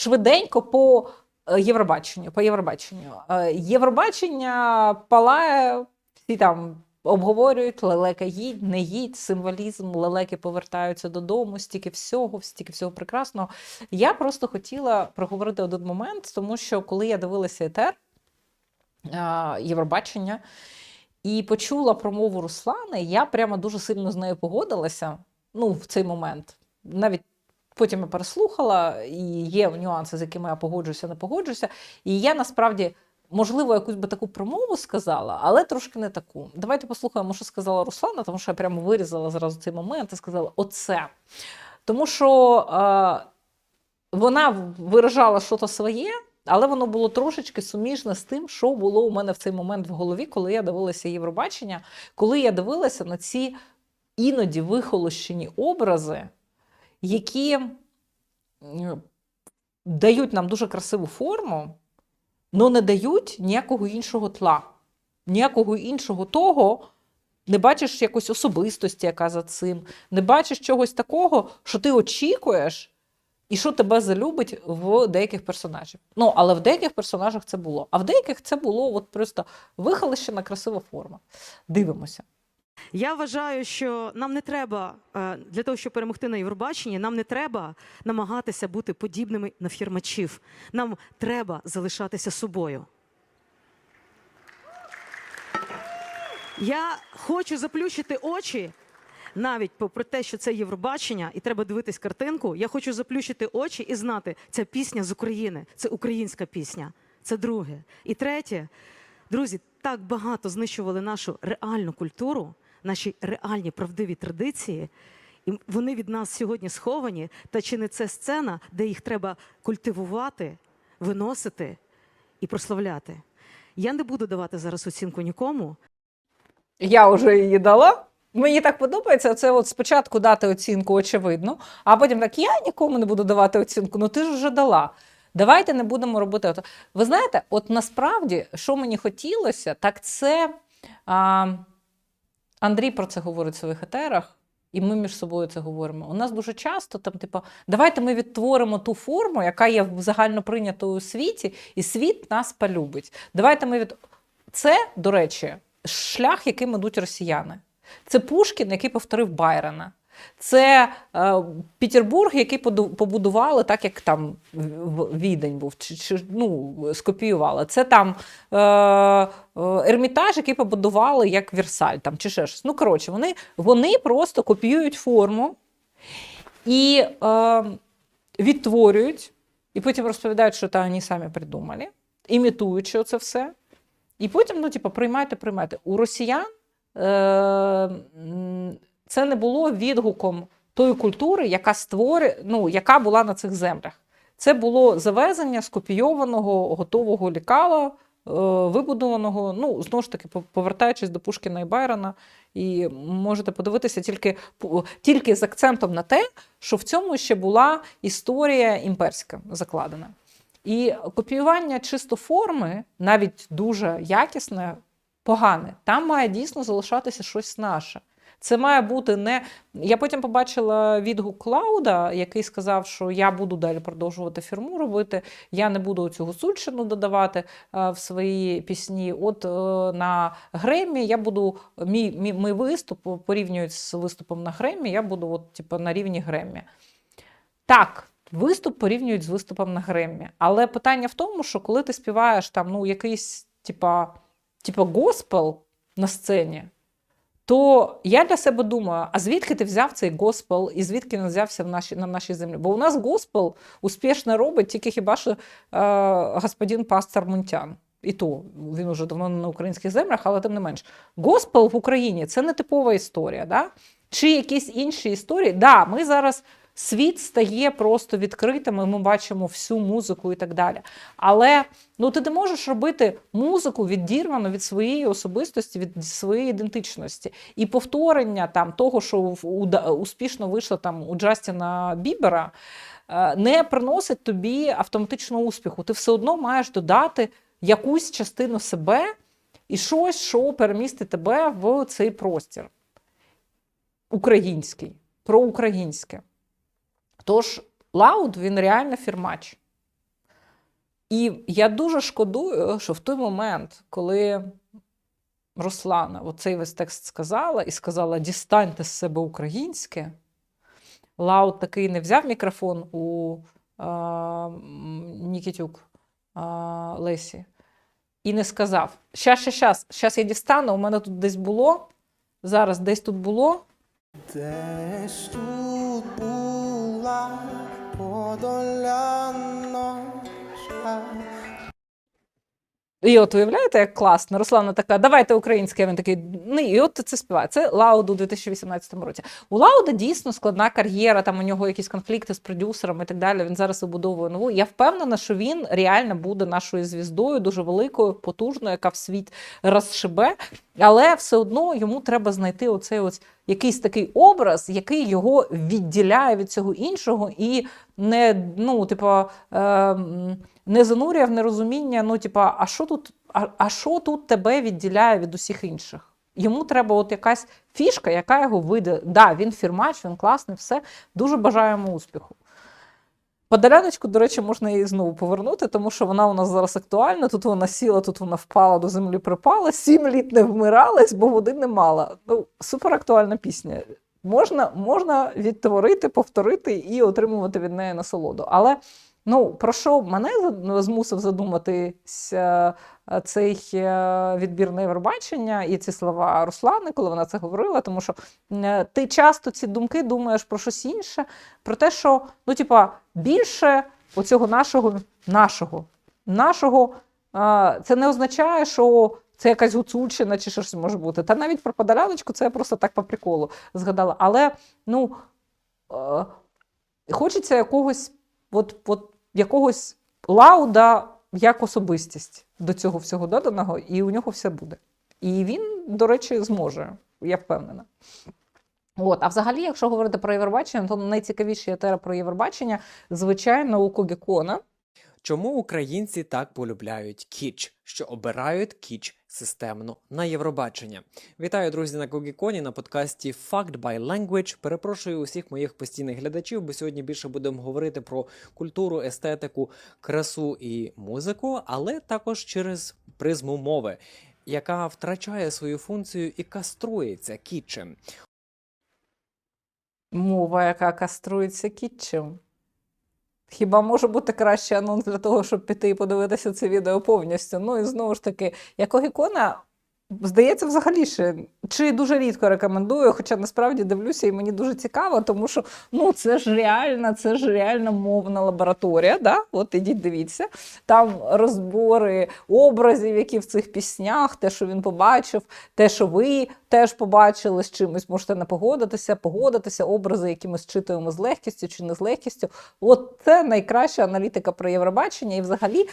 швиденько по е, Євробаченню. По Євробаченню. Е, Євробачення палає, всі там обговорюють, лелека їдь, не їдь, символізм, лелеки повертаються додому, стільки всього, стільки всього прекрасного. Я просто хотіла проговорити один момент, тому що коли я дивилася етер е, Євробачення і почула промову Руслани, я прямо дуже сильно з нею погодилася. Ну, в цей момент. Навіть потім я переслухала, і є нюанси, з якими я погоджуюся, не погоджуюся. І я насправді, можливо, якусь би таку промову сказала, але трошки не таку. Давайте послухаємо, що сказала Руслана, тому що я прямо вирізала зразу цей момент і сказала: оце. Тому що е, вона виражала щось своє, але воно було трошечки суміжне з тим, що було у мене в цей момент в голові, коли я дивилася Євробачення, коли я дивилася на ці іноді вихолощені образи, які дають нам дуже красиву форму, але не дають ніякого іншого тла, ніякого іншого того. Не бачиш якоїсь особистості, яка за цим, не бачиш чогось такого, що ти очікуєш, і що тебе залюбить в деяких персонажів. Ну, але в деяких персонажах це було. А в деяких це було от просто вихолощена красива форма. Дивимося. Я вважаю, що нам не треба е, для того, щоб перемогти на Євробаченні, нам не треба намагатися бути подібними на фірмачів. Нам треба залишатися собою. Я хочу заплющити очі, навіть попри те, що це Євробачення, і треба дивитись картинку. Я хочу заплющити очі і знати, ця пісня з України, це українська пісня. Це друге. І третє, друзі, так багато знищували нашу реальну культуру, наші реальні правдиві традиції. І вони від нас сьогодні сховані. Та чи не це сцена, де їх треба культивувати, виносити і прославляти? Я не буду давати зараз оцінку нікому. Я вже її дала. Мені так подобається. Це от спочатку дати оцінку, очевидно, а потім так я нікому не буду давати оцінку. Ну ти ж вже дала. Давайте не будемо робити. Ви знаєте, от насправді, що мені хотілося, так це а, Андрій про це говорить в своїх етерах, і ми між собою це говоримо. У нас дуже часто там, типу, давайте ми відтворимо ту форму, яка є загально прийнятою у світі, і світ нас полюбить. Давайте ми від. Це, до речі, шлях, яким ідуть росіяни. Це Пушкін, який повторив Байрона. Це е, Петербург, який побудували так, як там Відень був, чи, чи ну, скопіювали. Це там е, е, Ермітаж, який побудували як Версаль, там, чи ще щось. Ну, коротше, вони, вони просто копіюють форму і е, відтворюють, і потім розповідають, що це вони самі придумали, імітуючи це все. І потім, ну, типу, приймайте, приймайте. У росіян е, це не було відгуком тої культури, яка створює, ну, яка була на цих землях. Це було завезення скопійованого, готового лікала, е, вибудованого, ну, знову ж таки, повертаючись до Пушкіна і Байрона, і можете подивитися тільки, тільки з акцентом на те, що в цьому ще була історія імперська закладена. І копіювання чисто форми, навіть дуже якісне, погане. Там має дійсно залишатися щось наше. Це має бути не. Я потім побачила відгук Клауда, який сказав, що я буду далі продовжувати фірму робити, я не буду цю гусульщину додавати е, в свої пісні. От е, на Гремі я буду мій, мій, мій виступ порівнюють з виступом на Гремі, я буду от, типу, на рівні Гремі. Так, виступ порівнюють з виступом на Греммі. Але питання в тому, що коли ти співаєш там ну, якийсь, типа, типа госпел на сцені, то я для себе думаю, а звідки ти взяв цей госпел і звідки він взявся в наші, на нашій землі? Бо у нас госпел успішно робить тільки хіба що е, господин пастор Мунтян. І то він уже давно на українських землях, але тим не менш. Госпел в Україні це не типова історія. Да? Чи якісь інші історії? Да, ми зараз світ стає просто відкритим, і ми бачимо всю музику і так далі. Але ну, ти не можеш робити музику відірвану від своєї особистості, від своєї ідентичності. І повторення там, того, що успішно вийшло там, у Джастіна Бібера, е, не приносить тобі автоматичного успіху. Ти все одно маєш додати якусь частину себе і щось, що перемістить тебе в цей простір. Український, проукраїнське. Тож Лауд він реально фірмач. І я дуже шкодую, що в той момент, коли Руслана оцей весь текст сказала і сказала: дістаньте з себе українське. Лаут такий не взяв мікрофон у а, Нікітюк а, Лесі і не сказав: щас, щас, щас, щас я дістану, у мене тут десь було, зараз десь тут було. Десь тут була подоляна. І от уявляєте, як класно. Руслана така, давайте українське. Він такий, ну і от це співає. Це Лауд у 2018 році. У Лауда дійсно складна кар'єра, там у нього якісь конфлікти з продюсером і так далі. Він зараз вибудовує нову. Я впевнена, що він реально буде нашою звіздою, дуже великою, потужною, яка в світ розшибе. Але все одно йому треба знайти оцей ось якийсь такий образ, який його відділяє від цього іншого, і не ну, типу, е, не занурює в нерозуміння. Ну, типу, а що тут, а, а що тут тебе відділяє від усіх інших? Йому треба от якась фішка, яка його вийде. Да, він фірмач, він класний, все. Дуже бажаємо успіху. Подоляночку, до речі, можна її знову повернути, тому що вона у нас зараз актуальна. Тут вона сіла, тут вона впала до землі, припала, сім літ не вмиралась, бо води не мала. Ну, супер актуальна пісня. Можна, можна відтворити, повторити і отримувати від неї насолоду. Але ну, про що мене змусив задуматися е, цей е, відбір Євробачення і ці слова Руслани, коли вона це говорила, тому що е, ти часто ці думки думаєш про щось інше, про те, що ну, типа, більше оцього нашого, нашого, нашого, це не означає, що це якась гуцульщина чи щось може бути. Та навіть про подоляночку це я просто так по приколу згадала. Але ну, е, хочеться якогось, от, от, якогось лауда як особистість до цього всього доданого, і у нього все буде. І він, до речі, зможе, я впевнена. От, а взагалі, якщо говорити про Євробачення, то найцікавіші етери про Євробачення, звичайно, у Когікона. Чому українці так полюбляють кіч, що обирають кіч системно на Євробачення? Вітаю, друзі, на Когіконі на подкасті Fact by Language. Перепрошую усіх моїх постійних глядачів, бо сьогодні більше будемо говорити про культуру, естетику, красу і музику, але також через призму мови, яка втрачає свою функцію і каструється кітчем. Мова, яка каструється кітчем. Хіба може бути кращий анонс для того, щоб піти і подивитися це відео повністю? Ну і знову ж таки, як Огікона, здається, взагалі ще чи дуже рідко рекомендую, хоча насправді дивлюся, і мені дуже цікаво, тому що ну це ж реальна, це ж реальна мовна лабораторія. Да? От ідіть, дивіться. Там розбори образів, які в цих піснях, те, що він побачив, те, що ви теж побачили з чимось, можете не погодитися, погодитися, образи, які ми зчитуємо з легкістю чи не з легкістю. От це найкраща аналітика про Євробачення. І взагалі